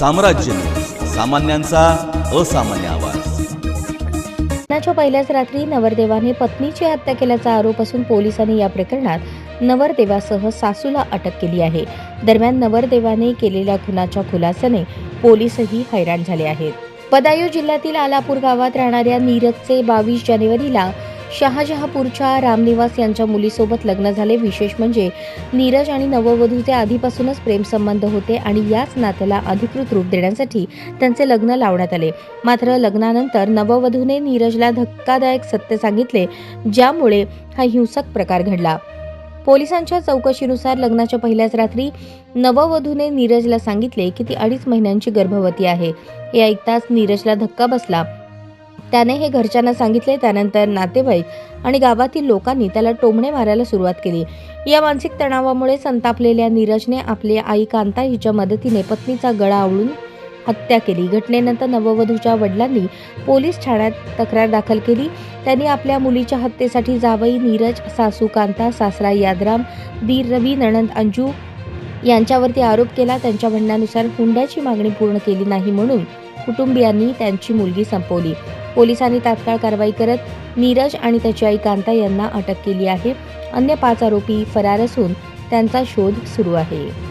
साम्राज्य. सामान्यांचा असामान्य आवाज. लग्नाच्या पहिल्याच रात्री नवरदेवाने पत्नीची हत्या केल्याचा आरोप असून पोलिसांनी या प्रकरणात नवरदेवासह सासूला अटक केली आहे. दरम्यान नवरदेवाने केलेल्या खुनाच्या खुलासाने पोलीसही हैराण झाले आहेत. पदायू जिल्ह्यातील आलापूर गावात राहणाऱ्या नीरजचे बावीस जानेवारीला शहाजहापूरच्या रामनिवास यांच्या मुलीसोबत लग्न झाले. विशेष म्हणजे नीरज आणि नववधूचे आधीपासूनच प्रेमसंबंध होते आणि याच नात्याला अधिकृत रूप देण्यासाठी त्यांचे लग्न लावण्यात आले. मात्र लग्नानंतर नववधूने नीरजला धक्कादायक सत्य सांगितले ज्यामुळे हा हिंसक प्रकार घडला. पोलिसांच्या चौकशीनुसार लग्नाच्या पहिल्याच रात्री नववधूने नीरजला सांगितले की ती अडीच महिन्यांची गर्भवती आहे. हे ऐकताच नीरजला धक्का बसला. त्याने हे घरच्यांना सांगितले त्यानंतर नातेवाईक आणि गावातील लोकांनी त्याला टोमणे मारायला सुरुवात केली. या मानसिक तणावामुळे संतापलेल्या नीरजने आपली आई कांता हिच्या मदतीने पत्नीचा गळा आवळून हत्या केली. घटनेनंतर नववधूच्या वडिलांनी पोलीस ठाण्यात तक्रार दाखल केली. त्यांनी आपल्या मुलीच्या हत्येसाठी जावई नीरज सासू कांता सासरा यादराम दीर रवी नणंद अंजू यांच्यावरती आरोप केला. त्यांच्या म्हणण्यानुसार हुंड्याची मागणी पूर्ण केली नाही म्हणून कुटुंबियांनी त्यांची मुलगी संपवली. पोलिसांनी तात्काळ कारवाई करत नीरज आणि त्याची आई कांता यांना अटक केली आहे. अन्य पाच आरोपी फरार असून त्यांचा शोध सुरू आहे.